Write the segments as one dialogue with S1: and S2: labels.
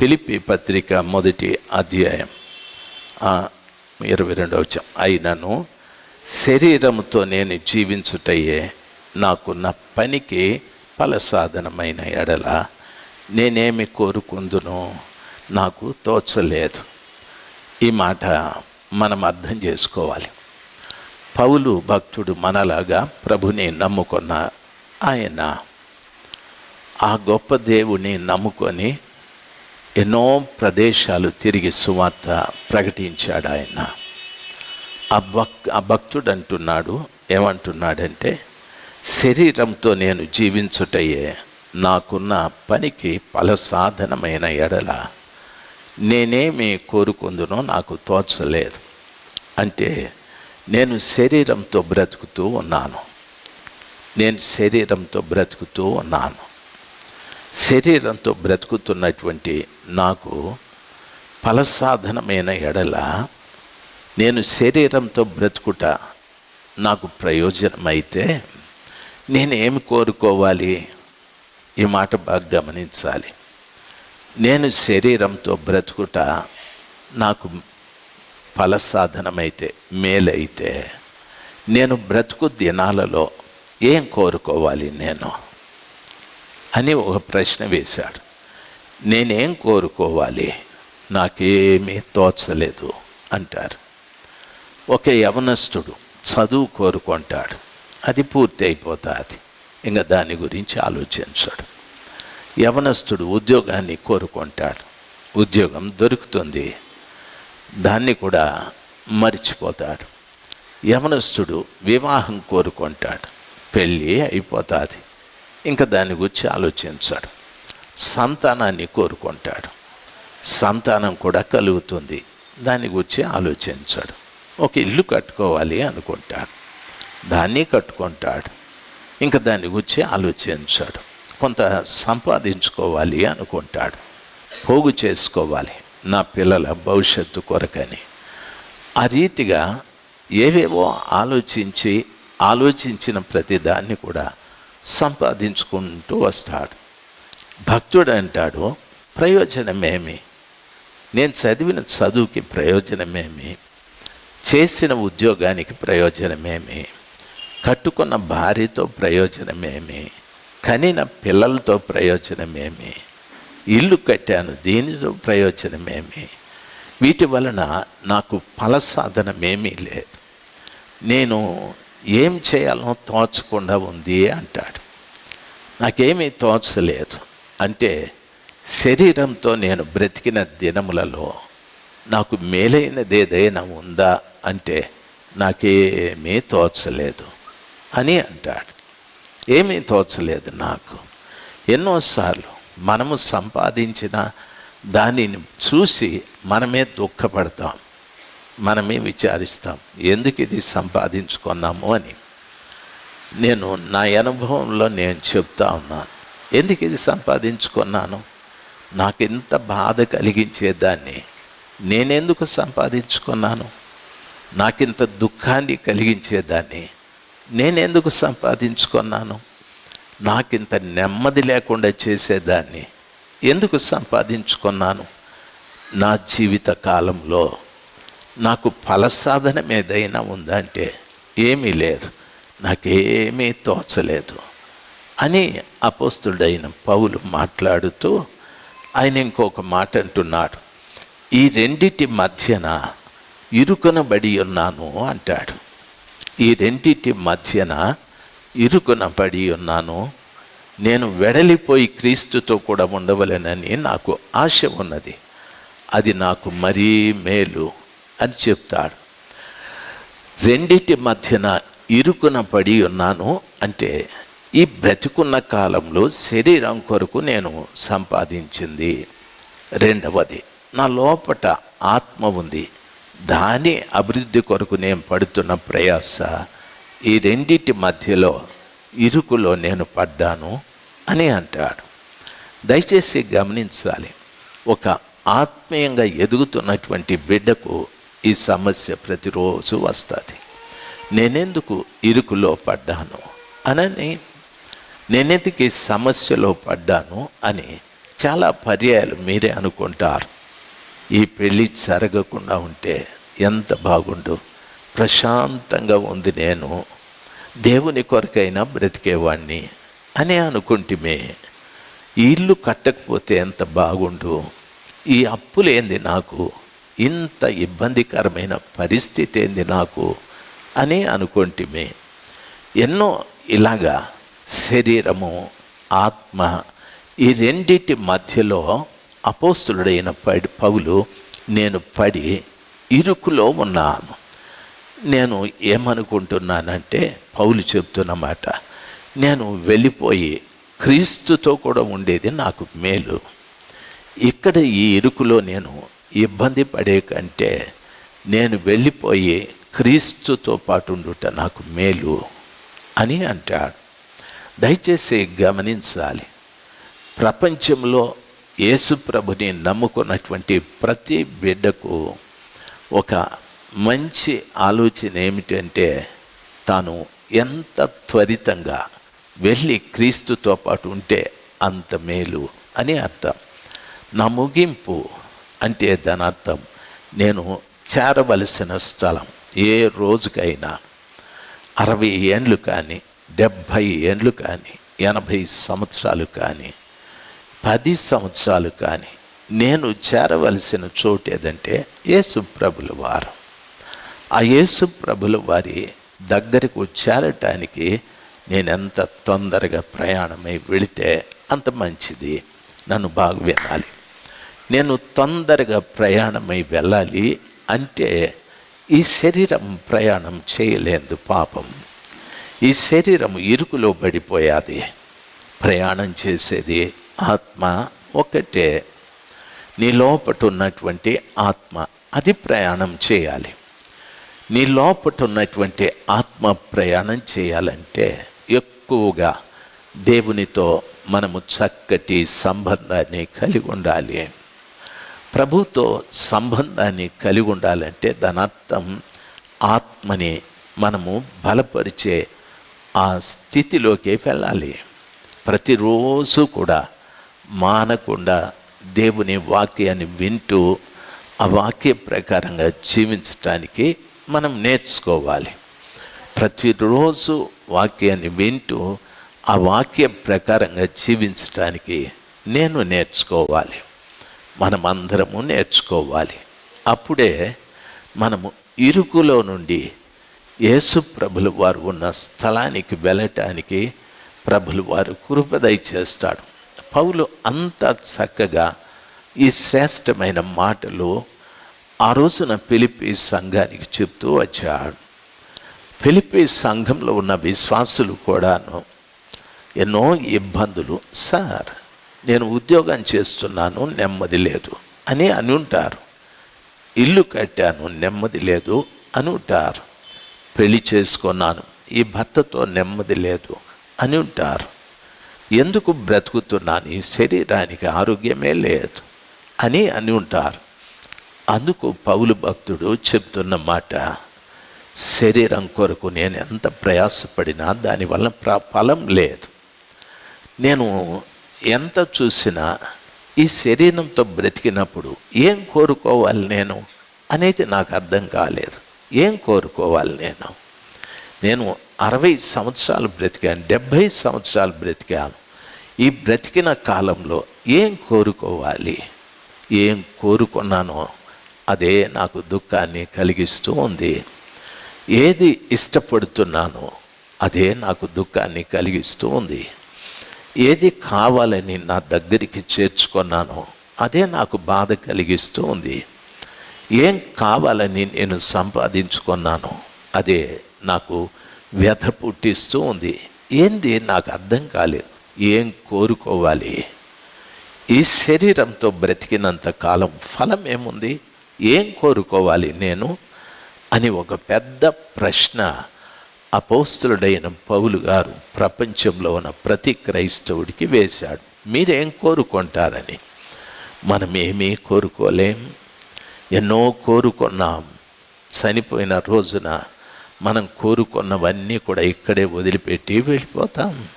S1: పిలిపి పత్రిక మొదటి అధ్యాయం ఇరవై రెండవ అయినను శరీరముతో నేను జీవించుటయే నాకున్న పనికి ఫలసాధనమైన ఎడల నేనేమి కోరుకుందునో నాకు తోచలేదు. ఈ మాట మనం అర్థం చేసుకోవాలి. పౌలు భక్తుడు మనలాగా ప్రభుని నమ్ముకున్న ఆయన ఆ గొప్ప దేవుని నమ్ముకొని ఎన్నో ప్రదేశాలు తిరిగి సువార్త ప్రకటించాడు ఆయన. ఆ భక్ ఆ భక్తుడు అంటున్నాడు ఏమంటున్నాడంటే శరీరంతో నేను జీవించుటయే నాకున్న పనికి ఫలసాధనమైన ఎడల నేనేమి కోరుకుందునో నాకు తోచలేదు. అంటే నేను శరీరంతో బ్రతుకుతూ ఉన్నాను. నేను శరీరంతో బ్రతుకుతూ ఉన్నాను. శరీరంతో బ్రతుకుతున్నటువంటి నాకు ఫలసాధనమైన ఎడల నేను శరీరంతో బ్రతుకుట నాకు ప్రయోజనమైతే నేను ఏమి కోరుకోవాలి? ఈ మాట బాగా గమనించాలి. నేను శరీరంతో బ్రతుకుట నాకు ఫలసాధనమైతే మేలైతే నేను బ్రతుకు దినాలలో ఏం కోరుకోవాలి నేను? అని ఒక ప్రశ్న వేశాడు. నేనేం కోరుకోవాలి? నాకేమీ తోచలేదు అంటారు. ఒక యవనస్తుడు చదువు కోరుకుంటాడు. అది పూర్తి అయిపోతుంది ఇంకా దాని గురించి ఆలోచించాడు. యవనస్తుడు ఉద్యోగాన్ని కోరుకుంటాడు. ఉద్యోగం దొరుకుతుంది. దాన్ని కూడా మర్చిపోతాడు. యవనస్తుడు వివాహం కోరుకుంటాడు. పెళ్ళి అయిపోతుంది. ఇంకా దాని గురించి ఆలోచించాడు. సంతానాన్ని కోరుకుంటాడు. సంతానం కూడా కలుగుతుంది. దాని గురించి ఆలోచించాడు. ఒక ఇల్లు కట్టుకోవాలి అనుకుంటాడు. దాన్ని కట్టుకుంటాడు. ఇంకా దాని గురించి ఆలోచించాడు. కొంత సంపాదించుకోవాలి అనుకుంటాడు. పోగు చేసుకోవాలి. నా పిల్లల భవిష్యత్తు కొరకని. ఆ రీతిగా ఏవేవో ఆలోచించి ఆలోచించిన ప్రతి దాన్ని కూడా సంపాదించుకుంటూ వస్తాడు. భక్తుడు అంటాడు ప్రయోజనమేమి? నేను చదివిన చదువుకి ప్రయోజనమేమి? చేసిన ఉద్యోగానికి ప్రయోజనమేమి? కట్టుకున్న భార్యతో ప్రయోజనమేమి? కనిన పిల్లలతో ప్రయోజనమేమి? ఇల్లు కట్టాను దీనితో ప్రయోజనమేమి? వీటి వలన నాకు ఫల సాధనమేమీ లేదు. నేను ఏం చేయాలో తోచకుండా ఉంది అంటాడు. నాకేమీ తోచలేదు. అంటే శరీరంతో నేను బ్రతికిన దినములలో నాకు మేలైనది ఏదైనా ఉందా అంటే నాకేమీ తోచలేదు అని అంటాడు. ఏమీ తోచలేదు నాకు. ఎన్నోసార్లు మనము సంపాదించిన దానిని చూసి మనమే దుఃఖపడతాం. మనమే విచారిస్తాం. ఎందుకు ఇది సంపాదించుకున్నాము అని. నేను నా అనుభవంలో నేను చెప్తా ఉన్నాను. ఎందుకు ఇది సంపాదించుకున్నాను? నాకు ఇంత బాధ కలిగించేదాన్ని? నేనెందుకు సంపాదించుకున్నాను? నాకింత దుఃఖాన్ని కలిగించేదాన్ని? నేనెందుకు సంపాదించుకున్నాను? నాకింత నెమ్మది లేకుండా చేసేదాన్ని? ఎందుకు సంపాదించుకున్నాను? నా జీవిత కాలంలో నాకు ఫలసాధనం ఏదైనా ఉందంటే ఏమీ లేదు. నాకేమీ తోచలేదు అని అపోస్తుడైన పౌలు మాట్లాడుతూ ఆయన ఇంకొక మాట అంటున్నాడు. ఈ రెండిటి మధ్యన ఇరుకునబడి ఉన్నాను అంటాడు. ఈ రెండిటి మధ్యన ఇరుకునబడి ఉన్నాను. నేను వెడలిపోయి క్రీస్తుతో కూడా ఉండవలెనని నాకు ఆశ ఉన్నది. అది నాకు మరీ మేలు. అని చెప్తాడు. రెండిటి మధ్యన ఇరుకున పడి ఉన్నాను అంటే ఈ బ్రతికున్న కాలంలో శరీరం కొరకు నేను సంపాదించింది. రెండవది నా లోపట ఆత్మ ఉంది. దాని అభివృద్ధి కొరకు నేను పడుతున్న ప్రయాస ఈ రెండిటి మధ్యలో ఇరుకులో నేను పడ్డాను అని అంటాడు. దయచేసి గమనించాలి ఒక ఆత్మీయంగా ఎదుగుతున్నటువంటి బిడ్డకు ఈ సమస్య ప్రతిరోజు వస్తుంది. నేనెందుకు ఇరుకులో పడ్డాను? అనని నేనెందుకు ఈ సమస్యలో పడ్డాను అని చాలా పర్యాయాలు మీరే అనుకుంటారు. ఈ పెళ్ళి జరగకుండా ఉంటే ఎంత బాగుండు? ప్రశాంతంగా ఉంది నేను. దేవుని కొరకైనా బ్రతికేవాణ్ణి అని అనుకుంటుమే. ఈ ఇల్లు కట్టకపోతే ఎంత బాగుండు? ఈ అప్పులేంది నాకు? ఇంత ఇబ్బందికరమైన పరిస్థితి ఏంది నాకు అని అనుకుంటుమే. ఎన్నో ఇలాగా శరీరము ఆత్మ ఈ రెండింటి మధ్యలో అపోస్తులుడైన పడి పౌలు నేను పడి ఇరుకులో ఉన్నాను. నేను ఏమనుకుంటున్నానంటే పౌలు చెప్తున్నమాట నేను వెళ్ళిపోయి క్రీస్తుతో కూడా ఉండేది నాకు మేలు. ఇక్కడ ఈ ఇరుకులో నేను ఇబ్బంది పడే కంటే నేను వెళ్ళిపోయి క్రీస్తుతో పాటు ఉండుట నాకు మేలు అని అంటాడు. దయచేసి గమనించాలి. ప్రపంచంలో యేసు ప్రభుని నమ్ముకున్నటువంటి ప్రతి బిడ్డకు ఒక మంచి ఆలోచన ఏమిటంటే తాను ఎంత త్వరితంగా వెళ్ళి క్రీస్తుతో పాటు ఉంటే అంత మేలు అని అర్థం. నా ముగింపు అంటే దాని అర్థం నేను చేరవలసిన స్థలం ఏ రోజుకైనా అరవై ఏండ్లు కానీ డెబ్భై ఏండ్లు కానీ ఎనభై సంవత్సరాలు కానీ పది సంవత్సరాలు కానీ నేను చేరవలసిన చోటు ఏదంటే యేసు ప్రభుల వారు. ఆ యేసు ప్రభుల వారి దగ్గరకు చేరటానికి నేను ఎంత తొందరగా ప్రయాణమై వెళితే అంత మంచిది. నన్ను బాగా వినాలి. నేను తొందరగా ప్రయాణమై వెళ్ళాలి అంటే ఈ శరీరం ప్రయాణం చేయలేదు పాపం. ఈ శరీరం ఇరుకులో పడిపోయాది. ప్రయాణం చేసేది ఆత్మ ఒకటే నీ లోపట ఉన్నటువంటి ఆత్మ అది ప్రయాణం చేయాలి. నీ లోపట ఉన్నటువంటి ఆత్మ ప్రయాణం చేయాలంటే ఎక్కువగా దేవునితో మనము చక్కటి సంబంధాన్ని కలిగి ఉండాలి. ప్రభుతో సంబంధాన్ని కలిగి ఉండాలంటే దాని అర్థం ఆత్మని మనము బలపరిచే ఆ స్థితిలోకి వెళ్ళాలి. ప్రతిరోజు కూడా మానకుండా దేవుని వాక్యాన్ని వింటూ ఆ వాక్య ప్రకారంగా జీవించటానికి మనం నేర్చుకోవాలి. ప్రతిరోజు వాక్యాన్ని వింటూ ఆ వాక్య ప్రకారంగా జీవించటానికి నేను నేర్చుకోవాలి. మనమందరము నేర్చుకోవాలి. అప్పుడే మనము ఇరుకులో నుండి యేసు ప్రభులు వారు ఉన్న స్థలానికి వెళ్ళటానికి ప్రభులు వారు కృపదై చేస్తాడు. పౌలు అంత చక్కగా ఈ శ్రేష్టమైన మాటలు ఆ రోజున పిలిపి సంఘానికి చెప్తూ వచ్చాడు. పిలిపి సంఘంలో ఉన్న విశ్వాసులు కూడాను ఎన్నో ఇబ్బందులు. సార్ నేను ఉద్యోగం చేస్తున్నాను నెమ్మది లేదు అని అని ఉంటారు ఇల్లు కట్టాను నెమ్మది లేదు అని ఉంటారు. పెళ్ళి చేసుకున్నాను ఈ భర్తతో నెమ్మది లేదు అని ఉంటారు. ఎందుకు బ్రతుకుతున్నాను ఈ శరీరానికి ఆరోగ్యమే లేదు అని అని ఉంటారు. అందుకు పౌలు భక్తుడు చెప్తున్న మాట శరీరం కొరకు నేను ఎంత ప్రయాసపడినా దానివల్ల ప్ర ఫలం లేదు. నేను ఎంత చూసినా ఈ శరీరంతో బ్రతికినప్పుడు ఏం కోరుకోవాలి నేను అనేది నాకు అర్థం కాలేదు. ఏం కోరుకోవాలి నేను? నేను అరవై సంవత్సరాలు బ్రతికాను డెబ్భై సంవత్సరాలు బ్రతికాను. ఈ బ్రతికిన కాలంలో ఏం కోరుకోవాలి? ఏం కోరుకున్నానో అదే నాకు దుఃఖాన్ని కలిగిస్తూ ఉంది. ఏది ఇష్టపడుతున్నానో అదే నాకు దుఃఖాన్ని కలిగిస్తూ ఉంది. ఏది కావాలని నా దగ్గరికి చేర్చుకున్నానో అదే నాకు బాధ కలిగిస్తూ ఉంది. ఏం కావాలని నేను సంపాదించుకున్నానో అదే నాకు వ్యధ పుట్టిస్తూ ఉంది. ఏంది? నాకు అర్థం కాలేదు. ఏం కోరుకోవాలి? ఈ శరీరంతో బ్రతికినంత కాలం ఫలం ఏముంది? ఏం కోరుకోవాలి నేను? అని ఒక పెద్ద ప్రశ్న అపోస్తులుడైన పౌలు గారు ప్రపంచంలో ఉన్న ప్రతి క్రైస్తవుడికి వేశాడు. మీరేం కోరుకుంటారని? మనం ఏమీ కోరుకోలేం. ఎన్నో కోరుకున్నాం. చనిపోయిన రోజున మనం కోరుకున్నవన్నీ కూడా ఇక్కడే వదిలిపెట్టి వెళ్ళిపోతాం.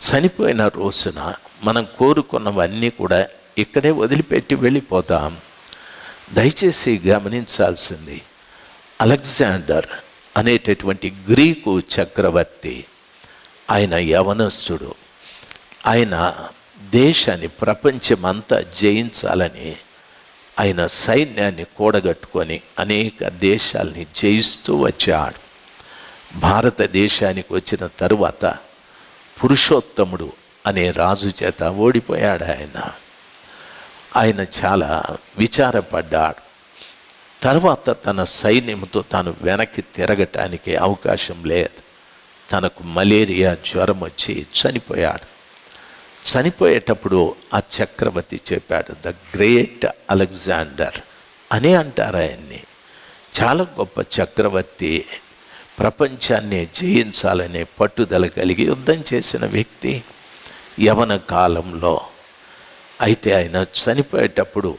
S1: చనిపోయిన రోజున మనం కోరుకున్నవన్నీ కూడా ఇక్కడే వదిలిపెట్టి వెళ్ళిపోతాం. దయచేసి గమనించాల్సింది అలెగ్జాండర్ అనేటటువంటి గ్రీకు చక్రవర్తి ఆయన యవనస్తుడు. ఆయన దేశాన్ని ప్రపంచమంతా జయించాలని ఆయన సైన్యాన్ని కూడగట్టుకొని అనేక దేశాల్ని జయిస్తూ వచ్చాడు. భారతదేశానికి వచ్చిన తరువాత పురుషోత్తముడు అనే రాజు చేత ఓడిపోయాడు ఆయన. ఆయన చాలా విచారపడ్డాడు. తర్వాత తన సైన్యంతో తాను వెనక్కి తిరగటానికి అవకాశం లేదు. తనకు మలేరియా జ్వరం వచ్చి చనిపోయాడు. చనిపోయేటప్పుడు ఆ చక్రవర్తి చెప్పాడు ద గ్రేట్ అలెగ్జాండర్ అని అంటారు ఆయన్ని. చాలా గొప్ప చక్రవర్తి ప్రపంచాన్ని జయించాలనే పట్టుదల కలిగి యుద్ధం చేసిన వ్యక్తి. యవన కాలంలో అయితే ఆయన చనిపోయేటప్పుడు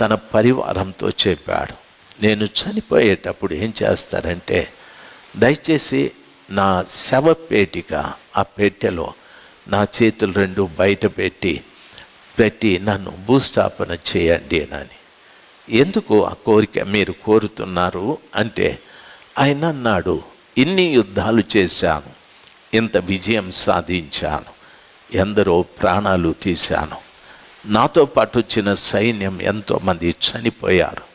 S1: తన పరివారంతో చెప్పాడు నేను చనిపోయేటప్పుడు ఏం చేస్తారంటే దయచేసి నా శవపేటిక ఆ పెట్టెలో నా చేతులు రెండు బయట పెట్టి పెట్టి నన్ను భూస్థాపన చేయండి అని ఎందుకు ఆ కోరిక మీరు కోరుతున్నారు అంటే ఆయన అన్నాడు ఇన్ని యుద్ధాలు చేశాను ఇంత విజయం సాధించాను ఎందరో ప్రాణాలు తీశాను. నాతో పాటు వచ్చిన సైన్యం ఎంతోమంది చనిపోయారు.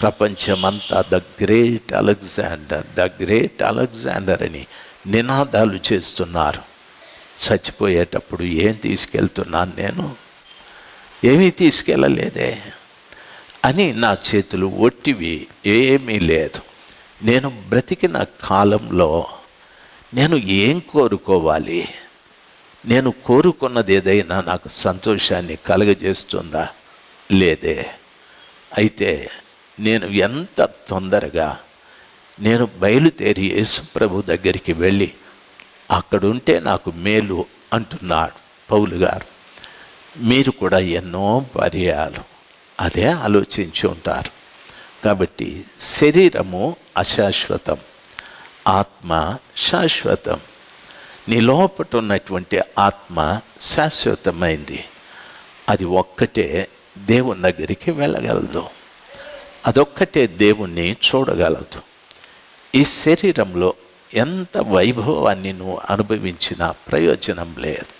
S1: ప్రపంచమంతా the great Alexander the great Alexander అని నినాదాలు చేస్తున్నారు. చచ్చిపోయేటప్పుడు ఏం తీసుకెళ్తున్నాను నేను? ఏమీ తీసుకెళ్ళలేదే అని నా చేతులు ఒట్టివి ఏమీ లేదు. నేను బ్రతికిన కాలంలో నేను ఏం కోరుకోవాలి? నేను కోరుకున్నది ఏదైనా నాకు సంతోషాన్ని కలగజేస్తుందా? లేదే. అయితే నేను ఎంత తొందరగా నేను బయలుదేరి యేసుప్రభు దగ్గరికి వెళ్ళి అక్కడుంటే నాకు మేలు అంటున్నాడు పౌలు గారు. మీరు కూడా ఎన్నో పర్యాలు అదే ఆలోచించి ఉంటారు. కాబట్టి శరీరము అశాశ్వతం ఆత్మ శాశ్వతం. నీ లోపట ఉన్నటువంటి ఆత్మ శాశ్వతమైంది. అది ఒక్కటే దేవుని దగ్గరికి వెళ్ళగలదు. అదొక్కటే దేవుణ్ణి చూడగలదు. ఈ శరీరంలో ఎంత వైభవాన్ని నువ్వు అనుభవించినా ప్రయోజనం లేదు.